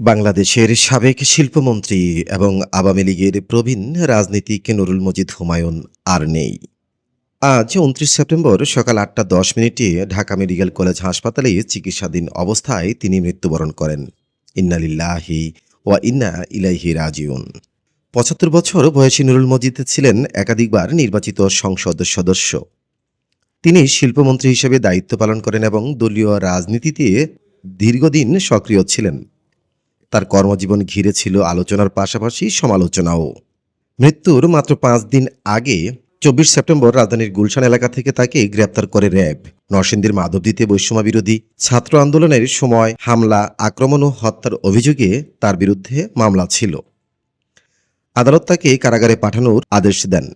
বাংলাদেশের সাবেক শিল্পমন্ত্রী এবং আওয়ামী লীগের প্রবীণ রাজনীতিক নুরুল মজিদ হুমায়ুন আর নেই। আজ উনত্রিশ সেপ্টেম্বর সকাল আটটা দশ মিনিটে ঢাকা মেডিকেল কলেজ হাসপাতালে চিকিৎসাধীন অবস্থায় তিনি মৃত্যুবরণ করেন। ইন্নালিল্লাহি ওয়া ইন্না ইলাইহি রাজিউন। পঁচাত্তর বছর বয়সী নুরুল মজিদ ছিলেন একাধিকবার নির্বাচিত সংসদ সদস্য। তিনি শিল্পমন্ত্রী হিসেবে দায়িত্ব পালন করেন এবং দলীয় রাজনীতিতে দীর্ঘদিন সক্রিয় ছিলেন। তার কর্মজীবন ঘিরে ছিল আলোচনার পাশাপাশি সমালোচনাও। মৃত্যুর মাত্র পাঁচ দিন আগে, চব্বিশ সেপ্টেম্বর রাজধানীর গুলশান এলাকা থেকে তাকে গ্রেপ্তার করে র্যাব। নরসিংদীর মাধবদীতে বৈষম্য বিরোধী ছাত্র আন্দোলনের সময় হামলা, আক্রমণ ও হত্যার অভিযোগে তার বিরুদ্ধে মামলা ছিল। আদালত তাকে কারাগারে পাঠানোর আদেশ দেন।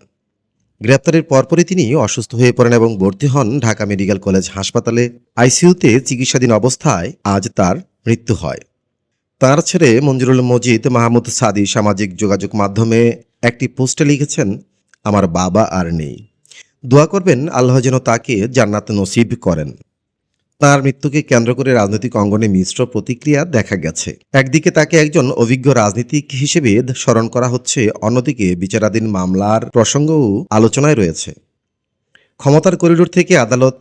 গ্রেপ্তারের পরপরই তিনি অসুস্থ হয়ে পড়েন এবং ভর্তি হন ঢাকা মেডিকেল কলেজ হাসপাতালে। আইসিইউতে চিকিৎসাধীন অবস্থায় আজ তার মৃত্যু হয়। তার ছেড়ে মঞ্জুরুল মজিদ মাহমুদ সাদি সামাজিক যোগাযোগ মাধ্যমে একটি পোস্টে লিখেছেন, আমার বাবা আর নেই। দোয়া করবেন, আল্লাহ যেন তাকে জান্নাত নসিব করেন। তার মৃত্যুকে কেন্দ্র করে রাজনৈতিক অঙ্গনে মিশ্র প্রতিক্রিয়া দেখা গেছে। একদিকে তাকে একজন অভিজ্ঞ রাজনীতিক হিসেবে স্মরণ করা হচ্ছে, অন্যদিকে বিচারাধীন মামলার প্রসঙ্গও আলোচনায় রয়েছে। ক্ষমতার করিডোর থেকে আদালত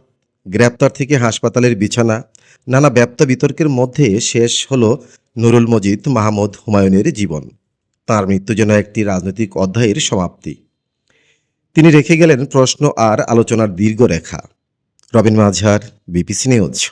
গ্রেপ্তার থেকে হাসপাতালের বিছানা, নানা ব্যাপ্ত বিতর্কের মধ্যে শেষ হল নুরুল মজিদ মাহমুদ হুমায়ুনের জীবন। তার মৃত্যু যেন একটি রাজনৈতিক অধ্যায়ের সমাপ্তি। তিনি রেখে গেলেন প্রশ্ন আর আলোচনার দীর্ঘ রেখা রবিন মাঝার বিপিসি নিউজ।